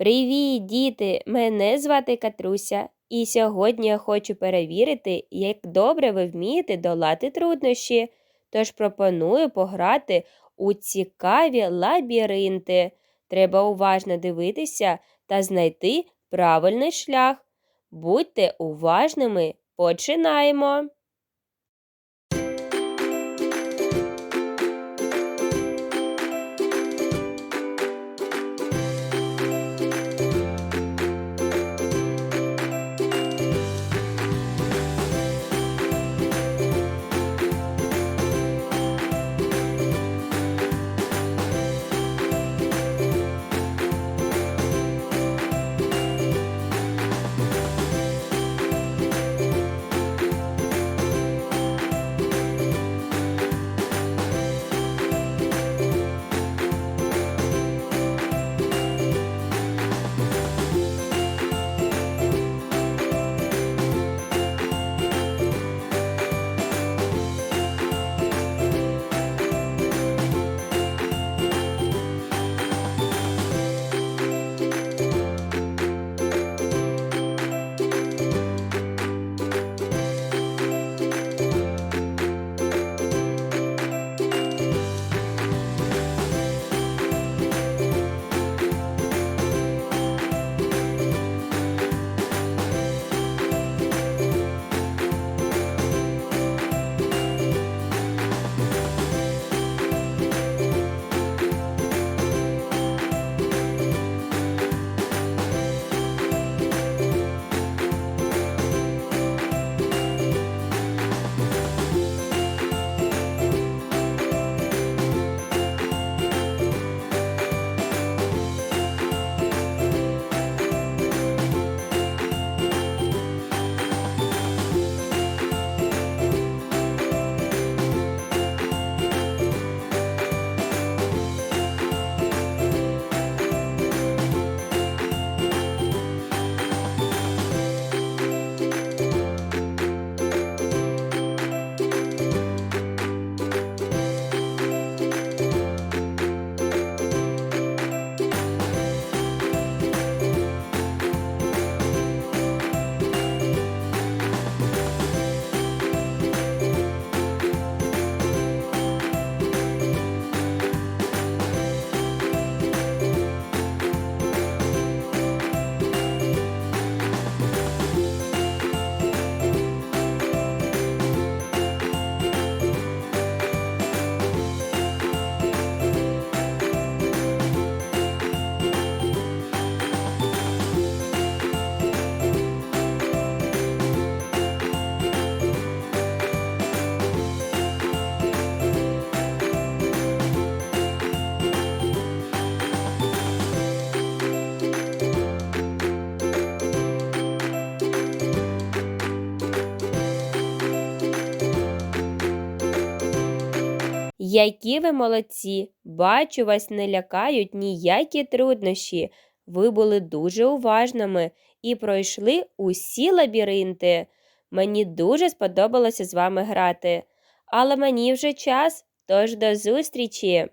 Привіт, діти! Мене звати Катруся, і сьогодні я хочу перевірити, як добре ви вмієте долати труднощі. Тож пропоную пограти у цікаві лабіринти. Треба уважно дивитися та знайти правильний шлях. Будьте уважними, починаємо! Які ви молодці! Бачу, вас не лякають ніякі труднощі. Ви були дуже уважними і пройшли усі лабіринти. Мені дуже сподобалося з вами грати. Але мені вже час, тож до зустрічі!